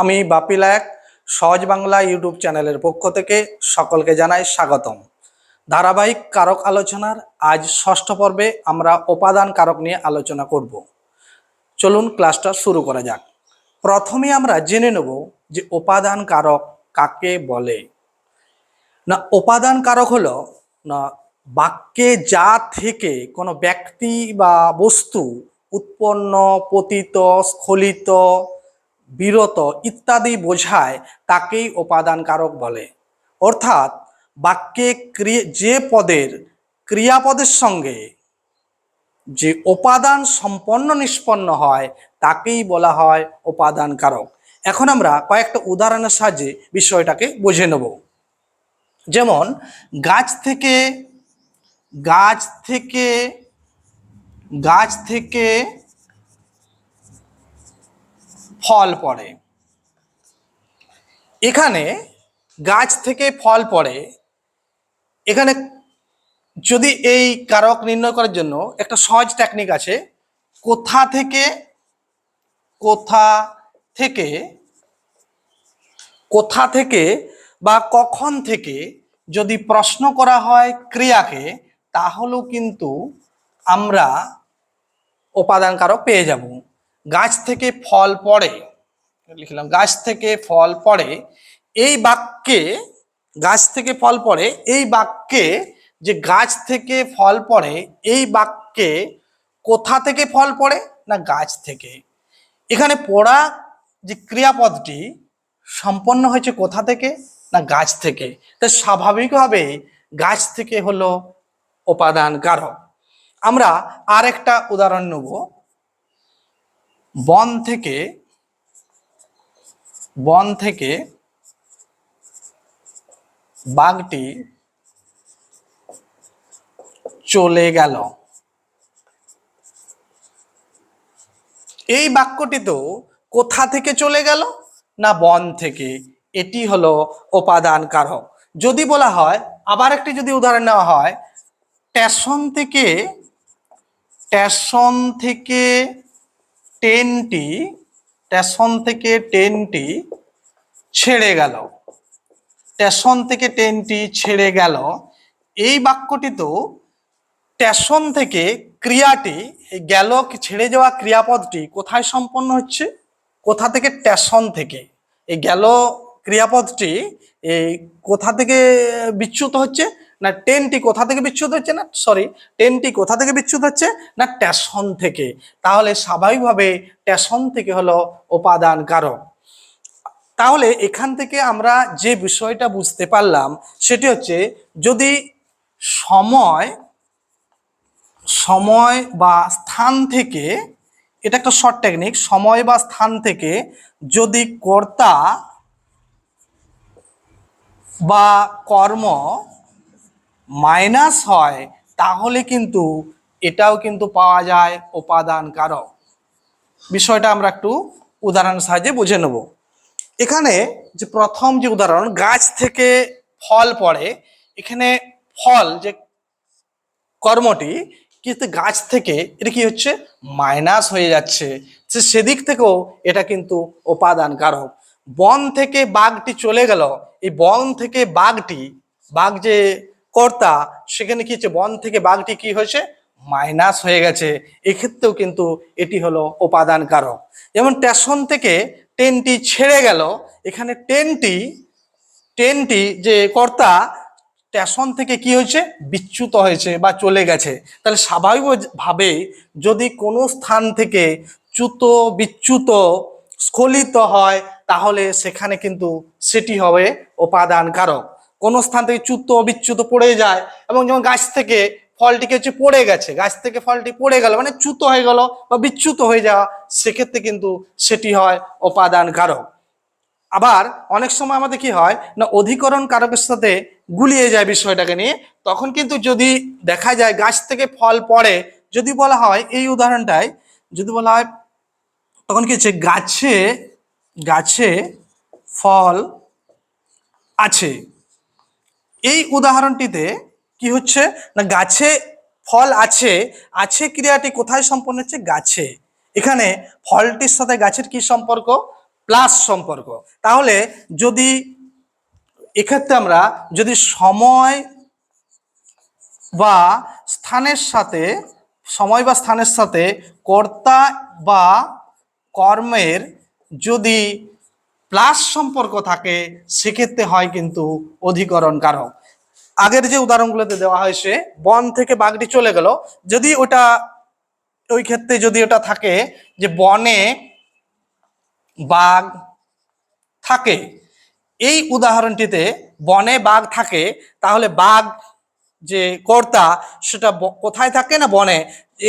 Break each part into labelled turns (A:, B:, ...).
A: আমি বাপি লায়ক, সহজ বাংলা ইউটিউব চ্যানেলের পক্ষ থেকে সকলকে জানাই স্বাগতম। ধারাবাহিক কারক আলোচনার আজ ষষ্ঠ পর্বে আমরা উপাদান কারক নিয়ে আলোচনা করব। চলুন ক্লাসটা শুরু করা যাক। প্রথমে আমরা জেনে নেব যে উপাদান কারক কাকে বলে। না, উপাদান কারক হলো, না, বাক্যে যা থেকে কোনো ব্যক্তি বা বস্তু উৎপন্ন, পতিত, স্খলিত বিরত ইত্যাদি বোঝায় তাকেই উপাদান কারক বলে। অর্থাৎ বাক্যে যে পদের ক্রিয়াপদের সঙ্গে যে উপাদান সম্পন্ন নিষ্পন্ন হয়, তাকেই বলা হয় উপাদান কারক এখন আমরা কয়েকটা উদাহরণের সাহায্যে বিষয়টাকে বুঝে নেব। যেমন, গাছ থেকে গাছ থেকে গাছ থেকে ফল পড়ে। এখানে গাছ থেকে ফল পড়ে। এখানে যদি এই কারক নির্ণয় করার জন্য একটা সহজ টেকনিক আছে, কোথা থেকে কোথা থেকে কোথা থেকে বা কখন থেকে যদি প্রশ্ন করা হয় ক্রিয়াকে, তাহলেও কিন্তু আমরা উপাদান কারক পেয়ে যাব। গাছ থেকে ফল পড়ে, লিখলাম, গাছ থেকে ফল পড়ে, এই বাক্যে গাছ থেকে ফল পড়ে, এই বাক্যে যে গাছ থেকে ফল পড়ে, এই বাক্যে কোথা থেকে ফল পড়ে না গাছ থেকে? এখানে পড়া যে ক্রিয়াপদটি সম্পন্ন হয়েছে কোথা থেকে না গাছ থেকে? তা স্বাভাবিকভাবে গাছ থেকে হলো উপাদান কারক। আমরা আর একটা উদাহরণ নেব। বন থেকে বন থেকে বাঘটি চলে গেল। এই বাক্যটি তো কোথা থেকে চলে গেল না বন থেকে? এটি হলো উপাদান কারক। যদি বলা হয়, আবার একটি যদি উদাহরণ নেওয়া হয় স্টেশন থেকে স্টেশন থেকে ট্রেনটি স্টেশন থেকে ট্রেনটি ছেড়ে গেল। স্টেশন থেকে ট্রেনটি ছেড়ে গেল। এই বাক্যটি তো স্টেশন থেকে ক্রিয়াটি গেল ছেড়ে যাওয়া ক্রিয়াপদটি কোথায় সম্পন্ন হচ্ছে? কোথা থেকে? স্টেশন থেকে। এই গেল ক্রিয়াপদটি, এই কোথা থেকে বিচ্যুত হচ্ছে? না ট্রেনটি কোথা থেকে বিচ্যুত হচ্ছে না? সরি ট্রেনটি কোথা থেকে বিচ্যুত হচ্ছে? না স্টেশন থেকে। তাহলে স্বাভাবিকভাবে স্টেশন থেকে হলো উপাদান কারক। তাহলে এখান থেকে আমরা যে বিষয়টা বুঝতে পারলাম, সেটি হচ্ছে যদি সময় সময় বা স্থান থেকে, এটা একটা শর্ট টেকনিক সময় বা স্থান থেকে যদি কর্তা বা কর্ম মাইনাস হয়, তাহলে কিন্তু এটাও কিন্তু পাওয়া যায় উপাদান কারক। বিষয়টা আমরা একটু উদাহরণ সাহায্যে বুঝে নেব। এখানে যে প্রথম যে উদাহরণ, গাছ থেকে ফল পড়ে, এখানে ফল যে কর্মটি, কিন্তু গাছ থেকে এটা কি হচ্ছে? মাইনাস হয়ে যাচ্ছে। সে সেদিক থেকেও এটা কিন্তু উপাদান কারক। বন থেকে বাঘটি চলে গেল। এই বন থেকে বাঘটি, বাঘ যে কর্তা, সেখানে কি হচ্ছে? বন থেকে বাঘটি কি হয়েছে? মাইনাস হয়ে গেছে। এক্ষেত্রেও কিন্তু এটি হলো উপাদান কারক যেমন স্টেশন থেকে ট্রেনটি ছেড়ে গেল, এখানে ট্রেনটি ট্রেনটি যে কর্তা স্টেশন থেকে কি হয়েছে? বিচ্যুত হয়েছে বা চলে গেছে। তাহলে স্বাভাবিকভাবে যদি কোনো স্থান থেকে চ্যুত, বিচ্যুত, স্খলিত হয়, তাহলে সেখানে কিন্তু সেটি হবে উপাদান কারক কোনো স্থান থেকে চ্যুত বিচ্যুত পড়ে যায় এবং যেমন গাছ থেকে ফলটিকে হচ্ছে পড়ে গেছে, গাছ থেকে ফলটি পড়ে গেল মানে চ্যুত হয়ে গেল বা বিচ্যুত হয়ে যাওয়া, সেক্ষেত্রে কিন্তু সেটি হয় উপাদান কারক। আবার অনেক সময় আমাদের কি হয় না, অধিকরণ কারকের সাথে গুলিয়ে যায় বিষয়টাকে নিয়ে, তখন কিন্তু যদি দেখা যায় গাছ থেকে ফল পড়ে, যদি বলা হয় এই উদাহরণটায়, যদি বলা হয় তখন কি হচ্ছে, গাছে গাছে ফল আছে। এই উদাহরণটিতে কি হচ্ছে? না, গাছে ফল আছে আছে ক্রিয়াটি কোথায় সম্পন্ন হচ্ছে? গাছে। এখানে ফলটির সাথে গাছের কি সম্পর্ক? প্লাস সম্পর্ক। তাহলে যদি এক্ষেত্রে আমরা যদি সময় বা স্থানের সাথে, সময় বা স্থানের সাথে কর্তা বা কর্মের যদি প্লাস সম্পর্ক থাকে, সেক্ষেত্রে হয় কিন্তু অধিকরণ কারক। আগের যে উদাহরণগুলোতে দেওয়া হয়েছে বন থেকে বাঘটি চলে গেল। যদি ওটা, ওই ক্ষেত্রে যদি ওটা থাকে যে বনে বাঘ থাকে, এই উদাহরণটিতে বনে বাঘ থাকে, তাহলে বাঘ যে কর্তা, সেটা কোথায় থাকে না বনে?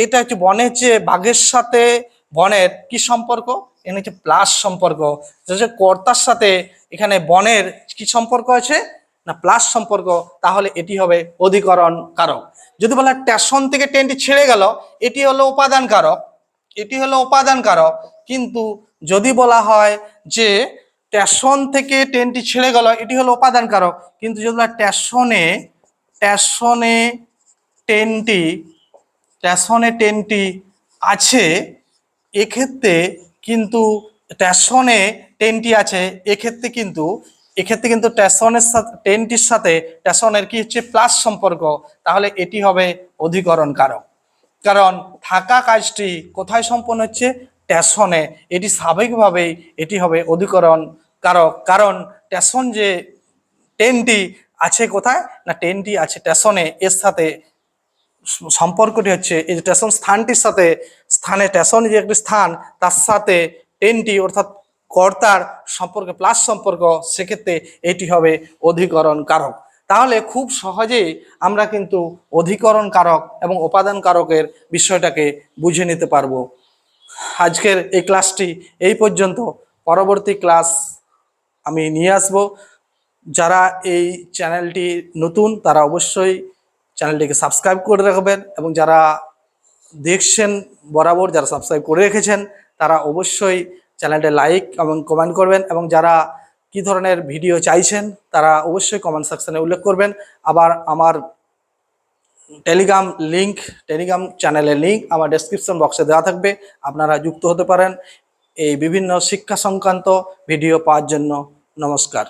A: এটা হচ্ছে বনের যে বাঘের সাথে বনের কি সম্পর্ক? এখানে হচ্ছে প্লাস সম্পর্ক। যে কর্তার সাথে এখানে বনের কি সম্পর্ক আছে? না প্লাস সম্পর্ক, তাহলে এটি হবে অধিকরণ কারক। যদি বলা স্টেশন থেকে ট্রেনটি ছেড়ে গেল, এটি হলো উপাদান কারক। এটি হলো উপাদান কারক। কিন্তু যদি বলা হয় যে স্টেশন থেকে ট্রেনটি ছেড়ে গেল, এটি হলো উপাদান কারক। কিন্তু যদি বলা স্টেশনে স্টেশনে ট্রেনটি স্টেশনে ট্রেনটি আছে, এক্ষেত্রে কিন্তু স্টেশনে ট্রেনটি আছে, এক্ষেত্রে কিন্তু এক্ষেত্রে কিন্তু স্টেশনের সাথে ট্রেনটির সাথে স্টেশনের কি হচ্ছে প্লাস সম্পর্ক, তাহলে এটি হবে অধিকরণ কারক কারণ থাকা কাজটি কোথায় সম্পন্ন হচ্ছে? স্টেশনে এটি স্বাভাবিকভাবেই এটি হবে অধিকরণ কারক কারণ স্টেশন যে ট্রেনটি আছে কোথায়? না ট্রেনটি আছে স্টেশনে এর সাথে সম্পর্কটি হচ্ছে এই যে স্টেশন স্থানটির সাথে, স্থানে স্টেশন যে একটি স্থান, তার সাথে ট্রেনটি অর্থাৎ কর্তার সম্পর্কে প্লাস সম্পর্ক, সেক্ষেত্রে এটি হবে অধিকরণ কারক। তাহলে খুব সহজেই আমরা কিন্তু অধিকরণ কারক এবং উপাদান কারকের বিষয়টাকে বুঝে নিতে পারব। আজকের এই ক্লাসটি এই পর্যন্ত। পরবর্তী ক্লাস আমি নিয়ে আসব। যারা এই চ্যানেলটি নতুন, তারা অবশ্যই চ্যানেলটিকে সাবস্ক্রাইব করে রাখবেন এবং যারা দেখছেন বরাবর, যারা সাবস্ক্রাইব করে রেখেছেন, তারা অবশ্যই চ্যানেলটা লাইক এবং কমেন্ট করবেন এবং যারা কি ধরনের ভিডিও চাইছেন, তারা অবশ্যই কমেন্ট সেকশনে উল্লেখ করবেন। আবার আমার টেলিগ্রাম লিংক, টেলিগ্রাম চ্যানেলের লিংক আমার ডেসক্রিপশন বক্সে দেওয়া থাকবে। আপনারা যুক্ত হতে পারেন। এই বিভিন্ন শিক্ষা সংক্রান্ত ভিডিও পাওয়ার জন্য নমস্কার।